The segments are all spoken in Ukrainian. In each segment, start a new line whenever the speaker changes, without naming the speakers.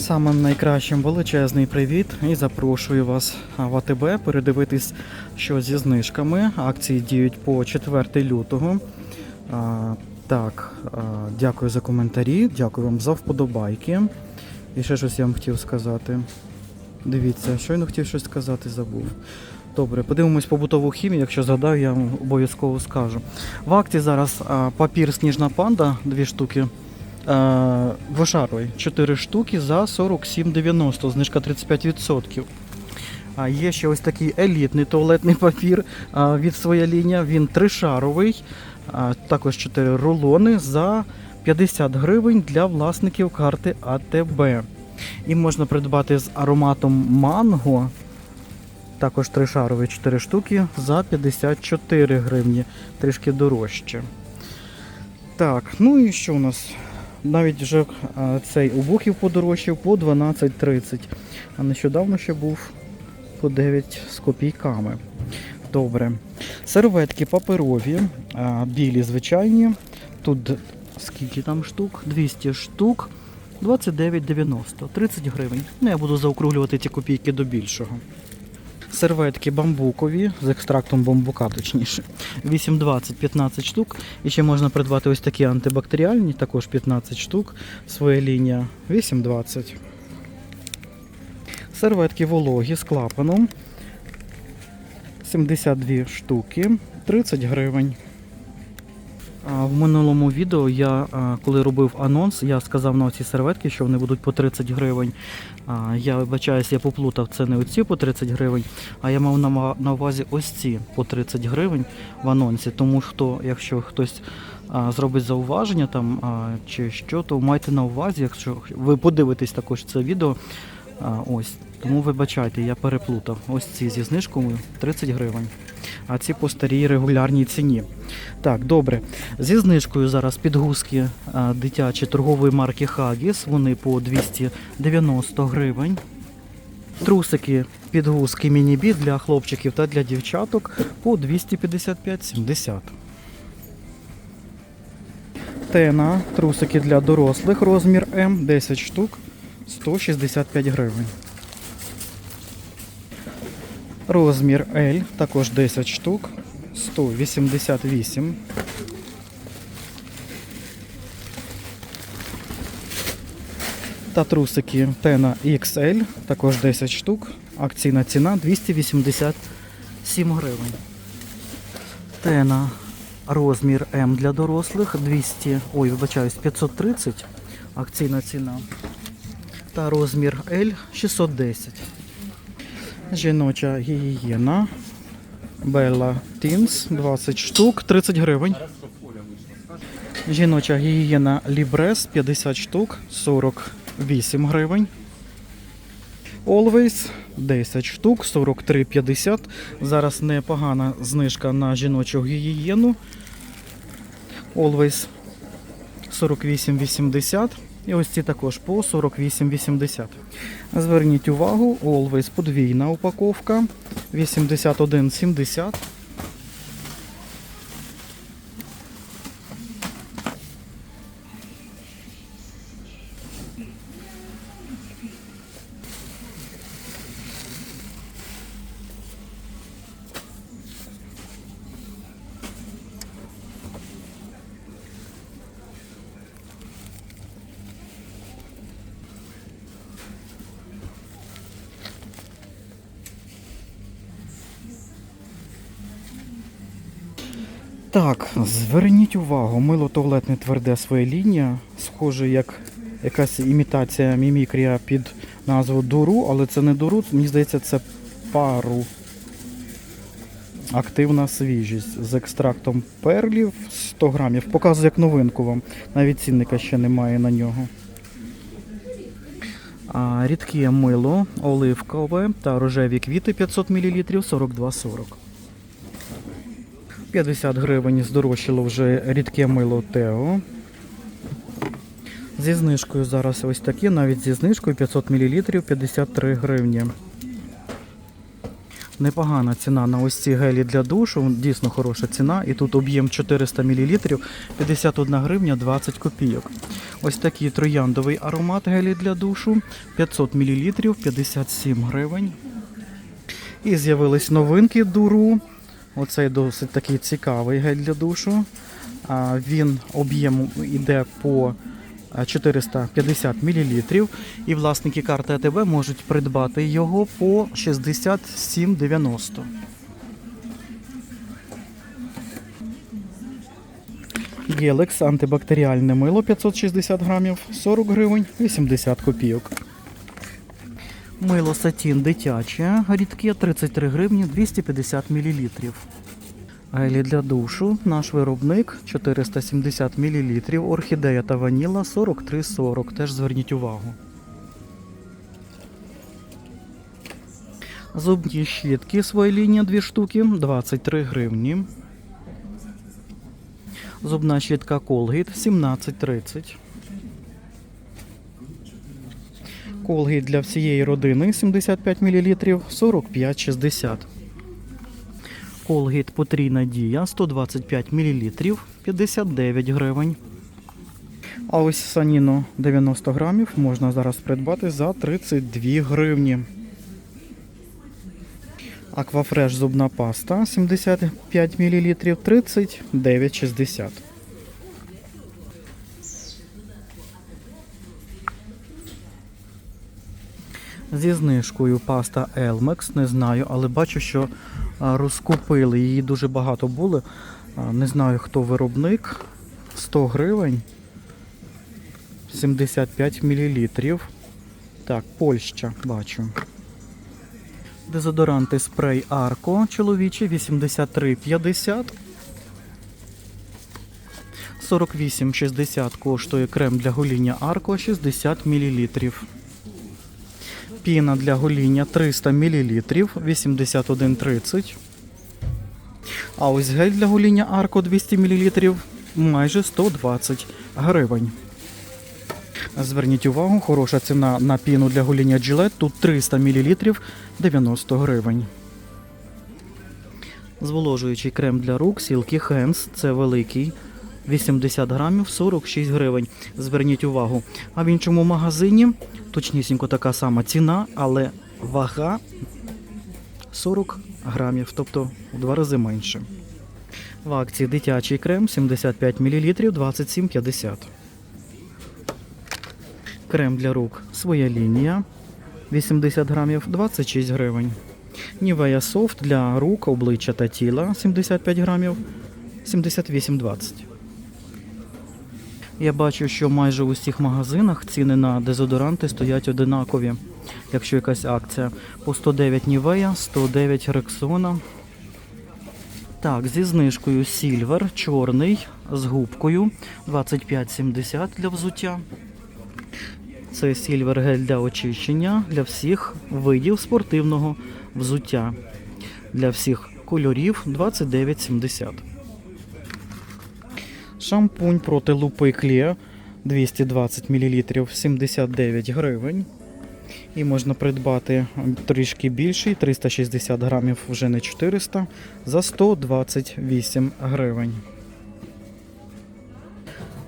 Самим найкращим величезний привіт і запрошую вас в АТБ передивитись, що зі знижками. Акції діють по 4 лютого. А, так, а, дякую за коментарі, дякую вам за вподобайки. І ще щось я вам хотів сказати. Дивіться, щойно хотів щось сказати, забув. Добре, подивимось побутову хімію. Якщо згадаю, я вам обов'язково скажу. В акті зараз папір Сніжна панда, дві штуки. Е, Двошаровий 4 штуки за 47,90, знижка 35%. А є ще ось такий елітний туалетний папір а, від своя лінія. Він тришаровий, також 4 рулони за 50 гривень для власників карти АТБ. І можна придбати з ароматом манго. Також тришаровий 4 штуки за 54 гривні, трішки дорожче. Так, ну і що у нас? Навіть вже цей обухів подорожчав по 12.30. А нещодавно ще був по 9 з копійками. Добре. Серветки паперові, білі звичайні. Тут скільки там штук? 200 штук. 29,90, 30 гривень. Ну, я буду заокруглювати ці копійки до більшого. Серветки бамбукові з екстрактом бамбука, точніше. 8,20 15 штук. І ще можна придбати ось такі антибактеріальні, також 15 штук. Своя лінія 8,20. Серветки вологі з клапаном. 72 штуки, 30 гривень. В минулому відео я, коли робив анонс, я сказав на ці серветки, що вони будуть по 30 гривень. Я вибачаюсь, я поплутав, це не оці по 30 гривень, а я мав на увазі ось ці по 30 гривень в анонсі. Тому що, якщо хтось зробить зауваження там чи що, то майте на увазі, якщо ви подивитесь також це відео. Ось, тому вибачайте, я переплутав. Ось ці зі знижкою 30 гривень. А ці по старій регулярній ціні. Так, добре. Зі знижкою зараз підгузки а, дитячі торгової марки Huggies, вони по 290 гривень. Трусики підгузки міні-бі для хлопчиків та для дівчаток по 255,70. Тена, трусики для дорослих, розмір М, 10 штук, 165 гривень. Розмір L, також 10 штук, 188. Та трусики Тена XL, також 10 штук. Акційна ціна 287 гривень. Тена розмір М для дорослих 200, ой, вибачаюсь, 530. Акційна ціна. Та розмір L 610. Жіноча гігієна. Bella Teens 20 штук, 30 гривень. Жіноча гігієна Libres 50 штук, 48 гривень. Always 10 штук, 43,50. Зараз непогана знижка на жіночу гігієну. Always 48,80. І ось ці також по 48,80. Зверніть увагу, Always подвійна упаковка 81,70. Так, зверніть увагу, мило туалетне тверде своя лінія, схоже як якась імітація мімікрія під назву Дуру, але це не Дуру, мені здається, це пару. Активна свіжість з екстрактом перлів 100 грамів. Показую як новинку вам. Навіть цінника ще немає на нього. Рідке мило, оливкове та рожеві квіти 500 мл 42,40. 50 гривень здорожчало вже рідке мило Тео. Зі знижкою зараз ось такі, навіть зі знижкою 500 мл 53 гривні. Непогана ціна на ось ці гелі для душу, дійсно хороша ціна. І тут об'єм 400 мл 51 гривня 20 копійок. Ось такий трояндовий аромат гелі для душу 500 мл 57 гривень. І з'явились новинки дуру. Оцей досить такий цікавий гель для душу. Він об'єм йде по 450 мл. І власники карти АТБ можуть придбати його по 67,90. Гелекс антибактеріальне мило 560 грамів 40 гривень 80 копійок. Мило сатін дитяче рідке 33 гривні 250 мл. Гелі для душу наш виробник 470 мл. Орхідея та ваніла 43,40. Теж зверніть увагу. Зубні щітки своя лінія 2 штуки 23 гривні. Зубна щітка Colgate 17,30. Colgate для всієї родини 75 мл 45,60. Colgate потрійна дія 125 мл 59 гривень. А ось саніно 90 грамів можна зараз придбати за 32 гривні. Аквафреш зубна паста 75 мл 39,60. Зі знижкою паста Elmex, не знаю, але бачу, що розкупили. Її дуже багато було. Не знаю, хто виробник. 100 гривень. 75 мл. Так, Польща бачу. Дезодоранти спрей Арко чоловічий 83,50. 48,60 коштує крем для гоління Арко 60 мл. Піна для гоління 300 мл 81,30. А ось гель для гоління Арко 200 мл майже 120 гривень. Зверніть увагу, хороша ціна на піну для гоління Gillette. Тут 300 мл 90 гривень. Зволожуючий крем для рук Silky Hands. Це великий. 80 грамів 46 гривень. Зверніть увагу. А в іншому магазині точнісінько така сама ціна, але вага 40 грамів, тобто в два рази менше. В акції дитячий крем 75 мл 27,50. Крем для рук своя лінія 80 грамів 26 гривень. Нівея софт для рук, обличчя та тіла 75 грамів 78,20. Я бачу, що майже у всіх магазинах ціни на дезодоранти стоять одинакові. Якщо якась акція по 109 Нівея, 109 Рексона. Так, зі знижкою Сільвер, чорний, з губкою 25,70 для взуття. Це сільвер гель для очищення для всіх видів спортивного взуття. Для всіх кольорів 29,70. Шампунь проти лупи Кліа 220 мл 79 гривень. І можна придбати трішки більший, 360 грамів вже не 400, за 128 гривень.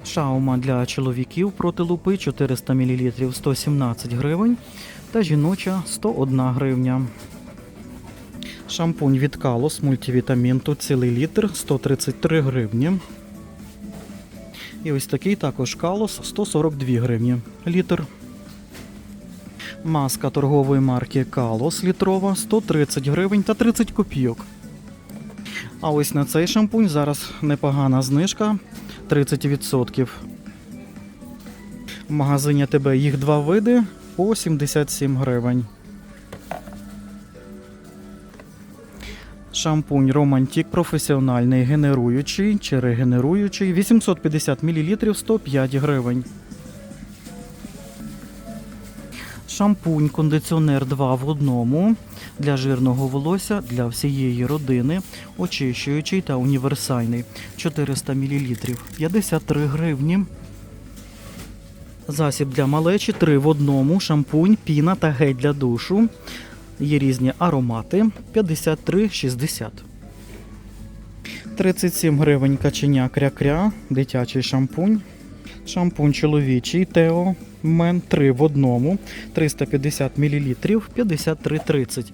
Шаума для чоловіків проти лупи 400 мл 117 гривень та жіноча 101 гривня. Шампунь від Калос мультивітамін тут цілий літр 133 гривні. І ось такий також Калос 142 гривні літр. Маска торгової марки Калос літрова 130 гривень та 30 копійок. А ось на цей шампунь зараз непогана знижка 30%. В магазині тебе їх два види по 77 гривень. Шампунь Романтік професіональний генеруючий чи регенеруючий 850 мл 105 гривень. Шампунь кондиціонер 2 в одному для жирного волосся для всієї родини, очищуючий та універсальний 400 мл 53 гривні. Засіб для малечі 3 в одному, шампунь, піна та гель для душу. Є різні аромати 53,60. 37 гривень каченя кря-кря, дитячий шампунь. Шампунь чоловічий Тео Мен 3 в одному 350 мл 53,30.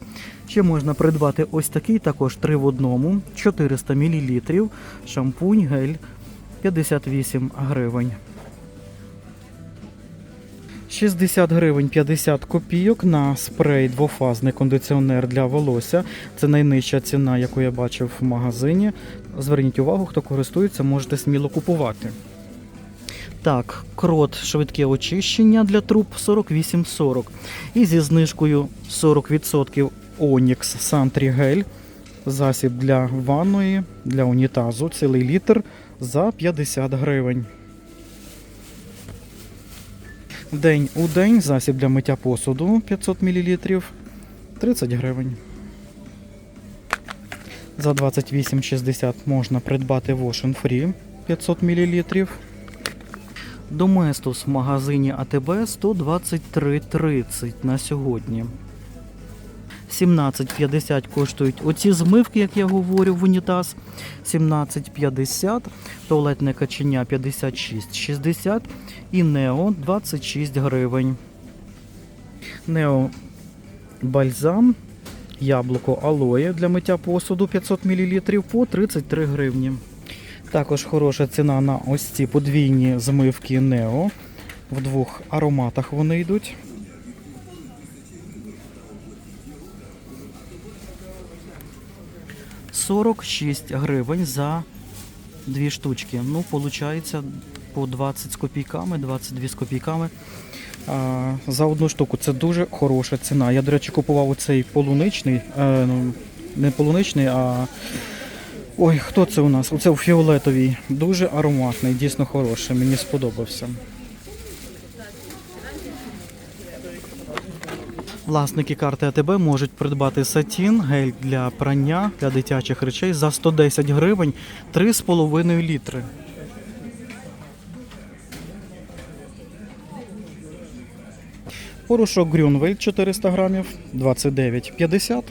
Ще можна придбати ось такий також 3 в одному 400 мл. Шампунь гель 58 гривень. 60 гривень 50 копійок на спрей двофазний кондиціонер для волосся. Це найнижча ціна, яку я бачив в магазині. Зверніть увагу, хто користується, можете сміло купувати. Так, крот швидке очищення для труб 48,40. І зі знижкою 40% Onyx Santry Gel. Засіб для ванної, для унітазу, цілий літр за 50 гривень. День у день засіб для миття посуду 500 мл 30 гривень. За 28,60 можна придбати Washing Free 500 мл. Доместус в магазині АТБ 123,30 на сьогодні. 17,50 коштують оці змивки, як я говорю, в унітаз. 17,50, туалетне каченя 56,60 і Нео 26 гривень. Нео бальзам, яблуко алоє для миття посуду 500 мл по 33 гривні. Також хороша ціна на ось ці подвійні змивки Нео. В двох ароматах вони йдуть. Сорок шість гривень за дві штучки. Ну, виходить, по 20 з копійками, 22 з копійками. А, за одну штуку це дуже хороша ціна. Я, до речі, купував оцей полуничний, е, ну, не полуничний, а Ой, хто це у нас? Оце у фіолетовій. Дуже ароматний, дійсно хороший. Мені сподобався. Власники карти АТБ можуть придбати сатін, гель для прання для дитячих речей за 110 гривень 3,5 літри. Порошок Грюнвельд 400 грамів 29,50.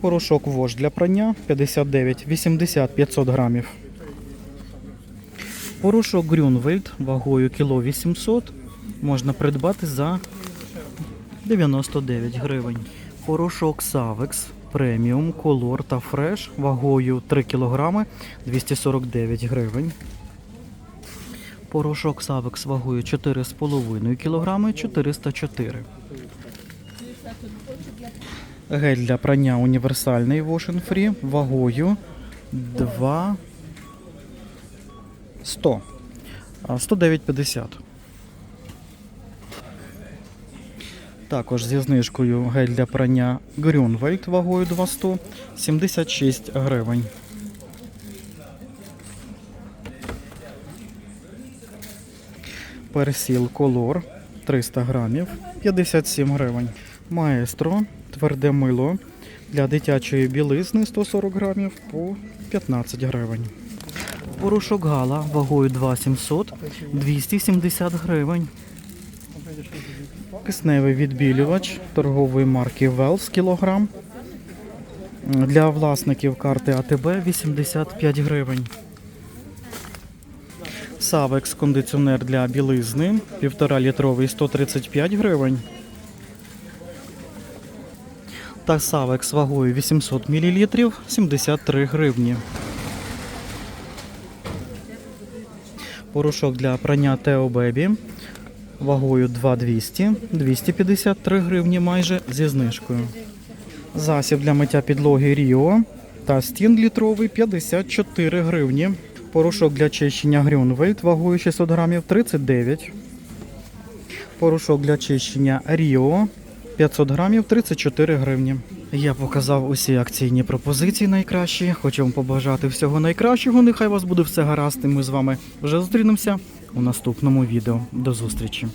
Порошок вож для прання 59, 80 500 грамів. Порошок Грюнвельд вагою кіло 800 можна придбати за 99 гривень. Порошок Савекс преміум, колор та фреш вагою 3 кг 249 гривень. Порошок Савекс вагою 4,5 кг 404 Гель для прання універсальний Wash Free вагою 2 100. 109,50. Також зі знижкою гель для прання Grünwald вагою 200 76 гривень. Персіл Колор 300 грамів 57 гривень. Маестро тверде мило для дитячої білизни 140 грамів по 15 гривень. Порошок Гала вагою 2700 270 гривень. Кисневий відбілювач торгової марки Wells кілограм. Для власників карти АТБ 85 гривень. Савекс кондиціонер для білизни 1,5 літровий 135 гривень. Та Савекс вагою 800 мл 73 гривні. Порошок для прання Тео Бебі вагою 2200 253 гривні майже зі знижкою. Засіб для миття підлоги Ріо та стін літровий 54 гривні. Порошок для чищення Грюнвельд вагою 600 грамів 39. Порошок для чищення Ріо 500 грамів 34 гривні. Я показав усі акційні пропозиції найкращі. Хочу вам побажати всього найкращого. Нехай у вас буде все гаразд. І ми з вами вже зустрінемося у наступному відео. До зустрічі.